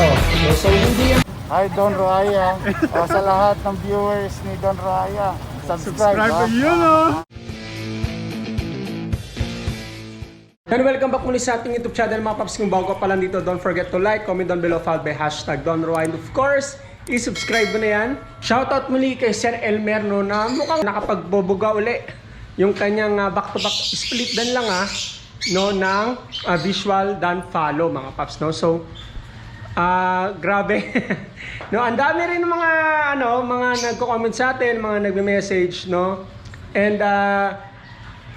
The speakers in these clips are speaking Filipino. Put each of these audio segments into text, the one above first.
Oh, so hindi yan. Hi Don Raya. o, sa lahat ng viewers ni Don Raya, subscribe. Subscribe to yun, oh. And welcome back muli sa ating YouTube channel mga paps. Kung bago ka pa lang dito, don't forget to like, comment down below, followed by hashtag Don Roy. And of course, i-subscribe mo na yan. Shoutout muli kay Sir Elmer no, na mukhang nakapagboboga uli. Yung kanyang ah, back-to-back split dan lang ah, no, ng ah, visual dan follow mga paps. No? So, Ah, grabe. no, ang dami rin ng mga ano, mga nagko-comment sa atin, mga nagme-message, no. And uh,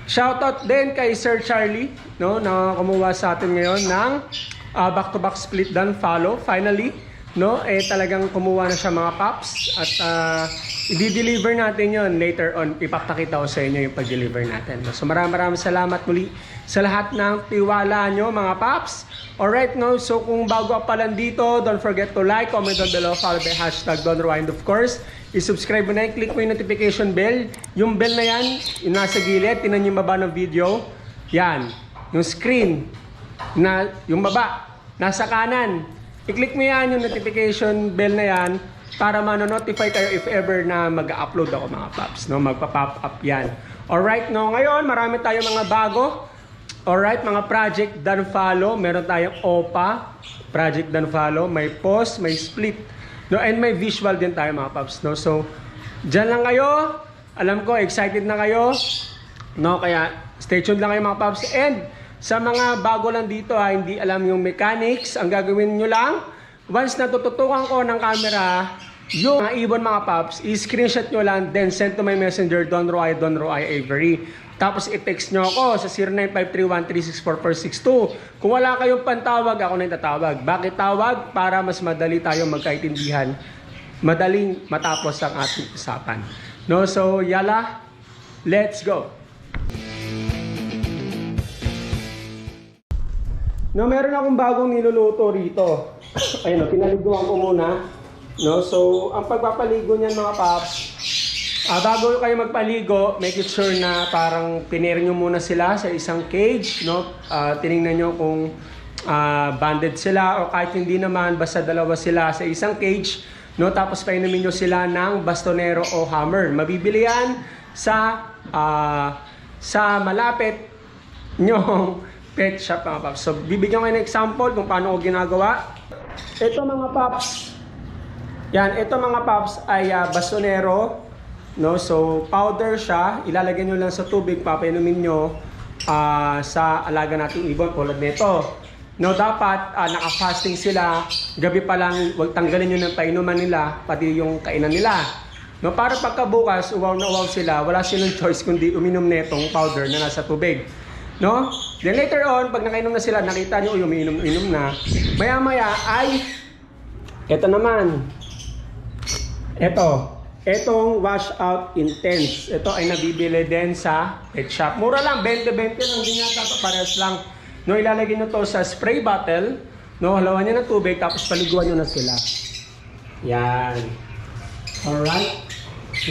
shoutout din kay Sir Charlie, no, na kumuha sa atin ngayon ng ah, back-to-back split dan follow finally, no. Eh talagang kumuha na siya mga paps at uh, i-deliver natin 'yon later on. Ipapakita ko sa inyo yung pag-deliver natin. No? So maraming maraming salamat muli sa lahat ng tiwala nyo mga paps. Alright, no? So kung bago pa lang dito, don't forget to like, comment down below, follow by hashtag Don of course. I-subscribe mo na click mo yung notification bell. Yung bell na yan, yung nasa gilid, tinan yung baba ng video. Yan, yung screen, na, yung baba, nasa kanan. I-click mo yan, yung notification bell na yan, para mano-notify kayo if ever na mag-upload ako mga paps, no? Magpa-pop up yan. Alright, no? Ngayon, marami tayong mga bago. Alright, mga project done follow. Meron tayong OPA, project done follow. May post, may split. No, and may visual din tayo mga paps. No? So, dyan lang kayo. Alam ko, excited na kayo. No, kaya stay tuned lang kayo mga paps. And sa mga bago lang dito ha, hindi alam yung mechanics, ang gagawin nyo lang, once natututukan ko ng camera, yung mga ibon mga paps, i-screenshot nyo lang, then send to my messenger, Don Roy, Don Roy Avery. Tapos i-text nyo ako sa 0953136462. Kung wala kayong pantawag, ako na tatawag. Bakit tawag? Para mas madali tayong magkaintindihan. Madaling matapos ang ating usapan. No, so yala, let's go. No, meron akong bagong niluluto rito. Ayun, no, pinaliguan ko muna. No, so ang pagpapaligo niyan mga paps, ah, bago kayo magpaligo, make it sure na parang pinere nyo muna sila sa isang cage, no? Ah, tiningnan nyo kung ah, banded sila o kahit hindi naman, basta dalawa sila sa isang cage, no? Tapos painumin nyo sila ng bastonero o hammer. Mabibili yan sa ah, sa malapit nyong pet shop mga paps. So, bibigyan ko ng example kung paano ko ginagawa. Ito mga paps, yan, ito mga paps ay ah, bastonero, no? So, powder siya, ilalagay nyo lang sa tubig, papainumin nyo ah, sa alaga nating ibon tulad nito. No, dapat ah, naka-fasting sila, gabi pa lang, wag tanggalin nyo ng painuman nila, pati yung kainan nila. No, para pagkabukas, uwaw na uwaw sila, wala silang choice kundi uminom netong powder na nasa tubig. No? Then later on, pag nakainom na sila, nakita nyo, uy, umiinom-inom na, maya-maya ay, eto naman, eto, etong wash out intense. Ito ay nabibili din sa pet shop. Mura lang, 20-20 lang, hindi nga pares lang. No, ilalagay nyo to sa spray bottle, no, halawan nyo ng tubig, tapos paliguan nyo na sila. Yan. Alright?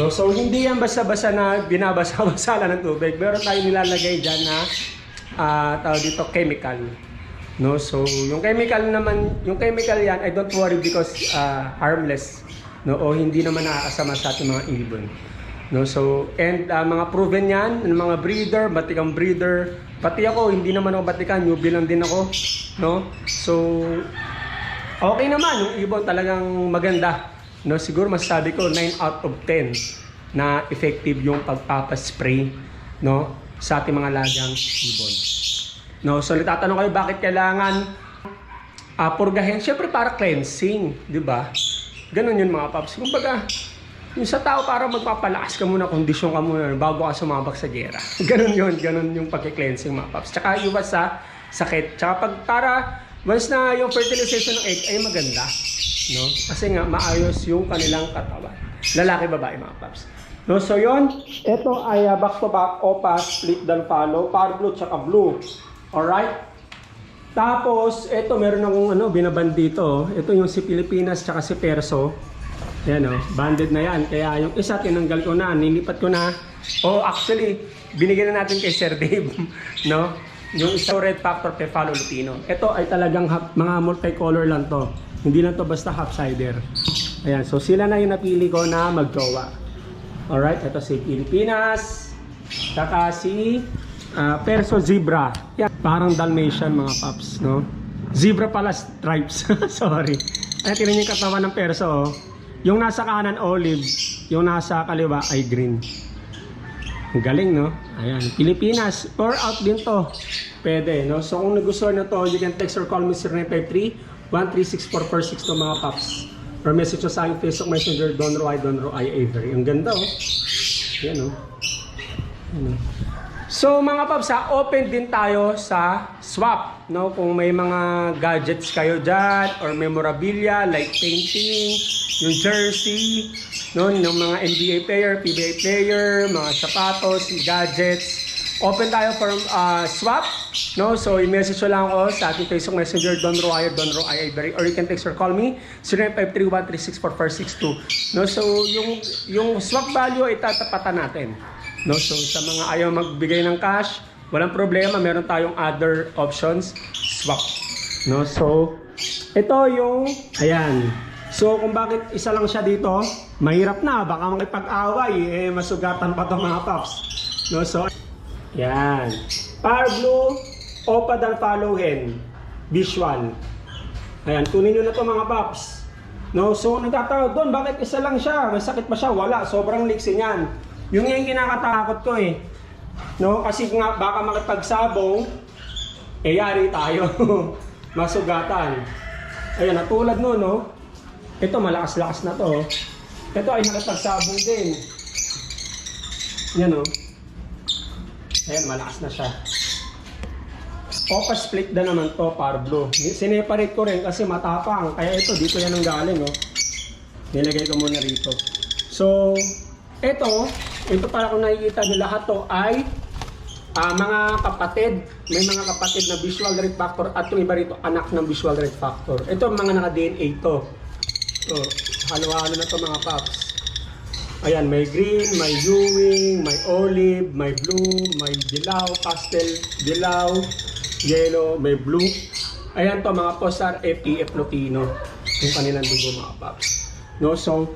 No, so hindi yan basta-basta na binabasa-basa lang ng tubig. Meron tayo nilalagay dyan na ah tawag dito chemical. No, so yung chemical naman, yung chemical yan, I don't worry because ah, harmless. No, o hindi naman nakakasama sa ating mga ibon. No, so and ah, mga proven yan, ng mga breeder, batikang breeder, pati ako hindi naman ako batikan, newbie lang din ako, no? So Okay naman, yung ibon talagang maganda. No, siguro masasabi ko 9 out of 10 na effective yung pagpapaspray no sa ating mga lagang ibon. No, so natatanong kayo bakit kailangan uh, purgahin? Syempre para cleansing, 'di ba? Ganun yun mga paps. Kumbaga, yung sa tao para magpapalakas ka muna, kondisyon ka muna bago ka sumabak sa gera. ganun yun, ganun yung pagki-cleansing mga paps. Tsaka iwas sa sakit. Tsaka pag para once na yung fertilization ng egg ay maganda, no? Kasi nga maayos yung kanilang katawan. Lalaki babae mga paps. No, so yon, ito ay uh, back to back OPA split dan follow, power blue tsaka blue. Alright? Tapos, ito meron akong ano, binaband dito. Ito yung si Pilipinas tsaka si Perso. Yan o, banded na yan. Kaya yung isa tinanggal ko na, nilipat ko na. Oh, actually, binigyan na natin kay Sir Dave. no? Yung isa red factor Follow Lupino. Ito ay talagang hap- mga multicolor lang to. Hindi lang to basta half-sider. Ayan, so sila na yung napili ko na magjowa. Alright, ito si Pilipinas. Saka si ah, Perso Zebra. Yan, parang Dalmatian mga paps, no? Zebra pala stripes. Sorry. Ayan, tinan yung katawan ng Perso. Oh. Yung nasa kanan olive, yung nasa kaliwa ay green. Ang galing, no? Ayan, Pilipinas. Pour out din to. Pwede, no? So kung nagustuhan na to, you can text or call me 0953-1364462 mga paps. Or message sa aking Facebook Messenger, Don Roy, Don Roy Avery. Ang ganda, oh. Yan, oh. Yan, oh. So mga paps, ha, open din tayo sa swap. No? Kung may mga gadgets kayo dyan or memorabilia like painting, yung jersey, no? yung mga NBA player, PBA player, mga sapatos, gadgets. Open tayo for uh, swap. No? So i-message nyo lang ako sa ating Facebook Messenger, Don Roy, Don Roy Ivory, or you can text or call me 0953-1364462. No? So yung, yung swap value ay tatapatan natin. No, so sa mga ayaw magbigay ng cash, walang problema, meron tayong other options, swap. No, so ito yung ayan. So kung bakit isa lang siya dito, mahirap na, baka makipag-away eh masugatan pa 'tong mga paps. No, so yan. Power Blue, Opa dan follow hen, visual. Ayan, kunin nyo na to mga paps. No, so nagtatawag doon, bakit isa lang siya? May sakit pa siya? Wala, sobrang liksi niyan. Yung yung kinakatakot ko eh. No, kasi nga baka makipagsabong, eh yari tayo. Masugatan. Ayan, natulad no, no? Ito, malakas-lakas na to. Ito ay nakipagsabong din. Yan oh. Ayan, malakas na siya. Opa split na naman to, Parblo. Sineparate ko rin kasi matapang. Kaya ito, dito yan ang galing, oh. Nilagay ko muna rito. So, ito, ito para kung nakikita nyo lahat to ay ah, mga kapatid. May mga kapatid na visual rate factor at yung iba rito, anak ng visual rate factor. Ito, mga naka-DNA to. So, halo-halo na to mga paps. Ayan, may green, may Ewing, may olive, may blue, may dilaw, pastel, dilaw, yellow, may blue. Ayan to mga posar FEF Lutino. Yung kanilang dugo mga paps. No, so,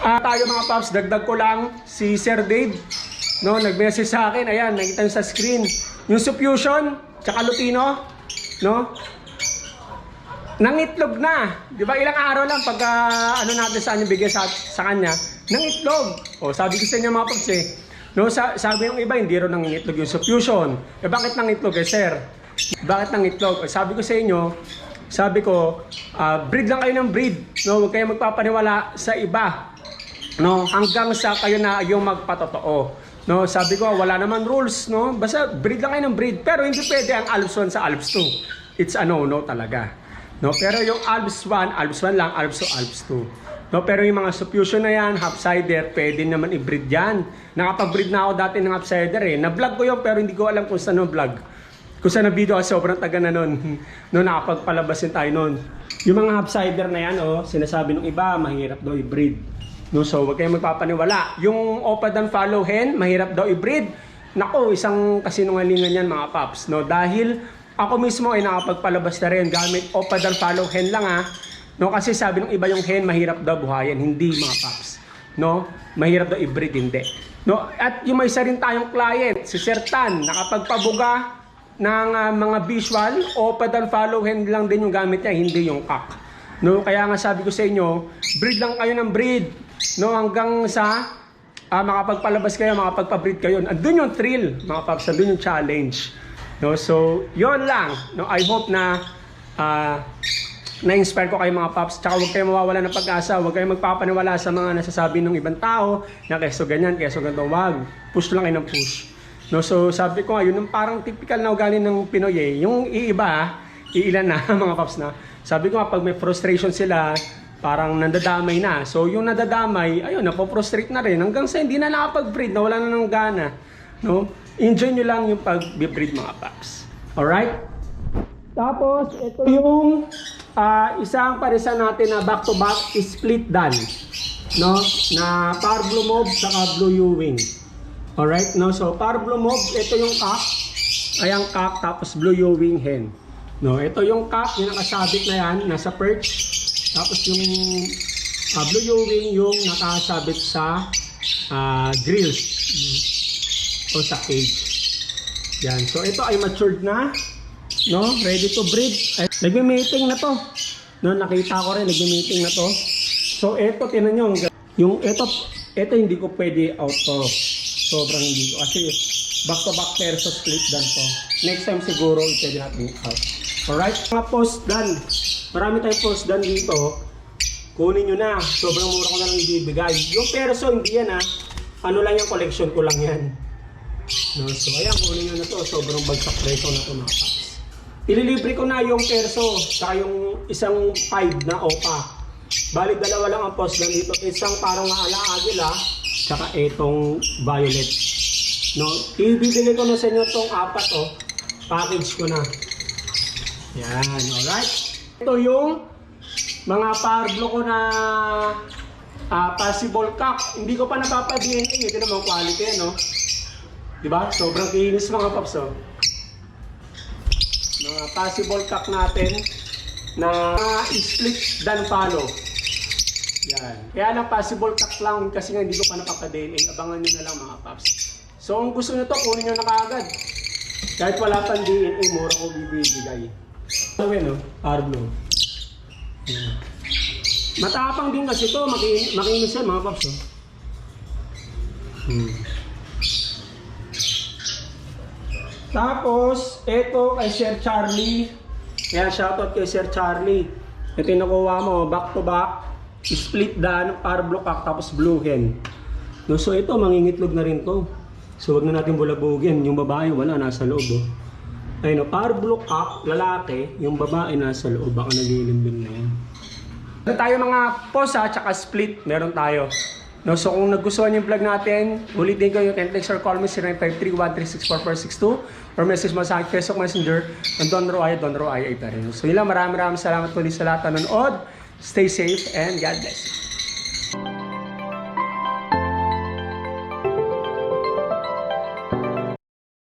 ah tayo mga paps, dagdag ko lang si Sir Dave. No, nag-message sa akin. Ayan, nakita nyo sa screen. Yung Suffusion, tsaka Lutino, no? Nangitlog na. Di ba ilang araw lang pag ah, ano natin sa kanya bigay sa, sa kanya, nangitlog. O sabi ko sa inyo mga paps eh. No, sa, sabi ng iba, hindi rin nangitlog yung suffusion. Eh bakit nangitlog eh, sir? Bakit nangitlog? Eh, sabi ko sa inyo, sabi ko, ah, breed lang kayo ng breed. No, huwag kayo magpapaniwala sa iba. No, hanggang sa kayo na yung magpatotoo. No, sabi ko, wala naman rules, no? Basta breed lang kayo ng breed. Pero hindi pwede ang Alps 1 sa Alps 2. It's a no-no talaga. No, pero yung Alps 1, Alps 1 lang, Alps 2, Alps 2. No, pero yung mga suffusion na yan, half-sider, pwede naman i-breed yan. Nakapag-breed na ako dati ng half-sider eh. Na-vlog ko yun, pero hindi ko alam kung saan yung vlog. Kung saan na video kasi sobrang taga na nun. no, nakapagpalabasin tayo nun. Yung mga half-sider na yan, oh, sinasabi ng iba, mahirap daw i-breed. No, so wag kayong magpapaniwala. Yung Opad and Follow Hen, mahirap daw i-breed. Nako, isang kasinungalingan yan mga paps. No, dahil ako mismo ay nakapagpalabas na rin gamit Opad and Follow Hen lang ha. No, kasi sabi ng iba yung hen mahirap daw buhayan, hindi mga paps. No, mahirap daw i-breed hindi. No, at yung may isa rin tayong client, si Sir Tan, nakapagpabuga ng ah, mga visual, Opad and Follow Hen lang din yung gamit niya, hindi yung kak. No, kaya nga sabi ko sa inyo, breed lang kayo ng breed. No, hanggang sa ah, makapagpalabas kayo, makapagpa-breed kayo. Andun yung thrill, mga paps, andun yung challenge. No, so, yon lang. No, I hope na ah, na-inspire ko kayo mga paps. Tsaka huwag kayo mawawala ng pag-asa. Huwag kayo magpapaniwala sa mga nasasabi ng ibang tao na keso ganyan, keso ganito. Wag. Push lang kayo ng push. No, so sabi ko nga, yun yung parang typical na ugali ng Pinoy eh. Yung iiba, iilan na mga paps na. Sabi ko nga, pag may frustration sila, parang nandadamay na. So yung nadadamay, ayun, napoprostrate na rin. Hanggang sa hindi na nakapag-breed, na wala na ng gana. No? Enjoy nyo lang yung pag-breed mga paps. Alright? Tapos, ito yung ah, isang parisa natin na back-to-back split dan. No? Na Power Blue Mob saka Blue Ewing. Alright? No? So, Power Blue ito yung cock. Ayan cock, tapos Blue Ewing hen. No? Ito yung cock, yung nakasabit na yan, nasa perch. Tapos yung uh, blue Ewing yung nakasabit sa ah, grills o sa cage. Yan. So ito ay matured na. No? Ready to breed. Nagme-mating na to. No, nakita ko rin, nagme-mating na to. So ito, tinan nyo. Yung ito, ito hindi ko pwede auto. Sobrang hindi ko. Kasi back to back sa split dan to. Next time siguro, pwede natin out. Alright? Mga post done. Marami tayong post done dito. Kunin nyo na. Sobrang mura ko na lang ibibigay. Yung perso, hindi yan ha. Ano lang yung collection ko lang yan. No, so ayan, kunin nyo na to. Sobrang bagsak presyo na to mga paps. Ililibre ko na yung perso, saka yung isang 5 na opa. Bali, dalawa lang ang post lang dito. Isang parang maala agila, saka itong violet. No, ibibigay ko na sa inyo itong apat oh. Package ko na. Yan, alright. Ito yung mga parblo ko na ah, possible cock. Hindi ko pa napapa-DNA. Ito naman quality, no? Diba? Sobrang kinis mga paps, oh. Mga possible cock natin na split dan follow. Yan. Kaya lang possible cock lang kasi nga hindi ko pa napapa-DNA. Abangan nyo na lang mga paps. So, kung gusto nyo to, kunin nyo na kaagad. Kahit wala pang DNA, mura ko bibigay. Yun, no? Arblo. Yan. Matapang din kasi to, maki makinis yan mga paps. Oh. Hmm. Tapos, eto kay Sir Charlie. Kaya shoutout kay Sir Charlie. Ito yung nakuha mo, back to back, split dan, parblo cock, tapos blue hen. No, so ito, mangingitlog na rin to. So wag na natin bulabugin. Yung babae, wala, nasa loob. Oh. Ayun, no, parblo cock, lalaki, yung babae nasa loob, baka nalilimbing na yan. Meron tayo mga posa at saka split, meron tayo. No, so kung nagustuhan yung vlog natin, ulitin ko, you can text or call me 0953-1364462 or message mo sa akin Facebook Messenger ng Don Roaya, Don pa rin. So yun lang, maraming maraming salamat ulit sa lahat na nanood. Stay safe and God bless you.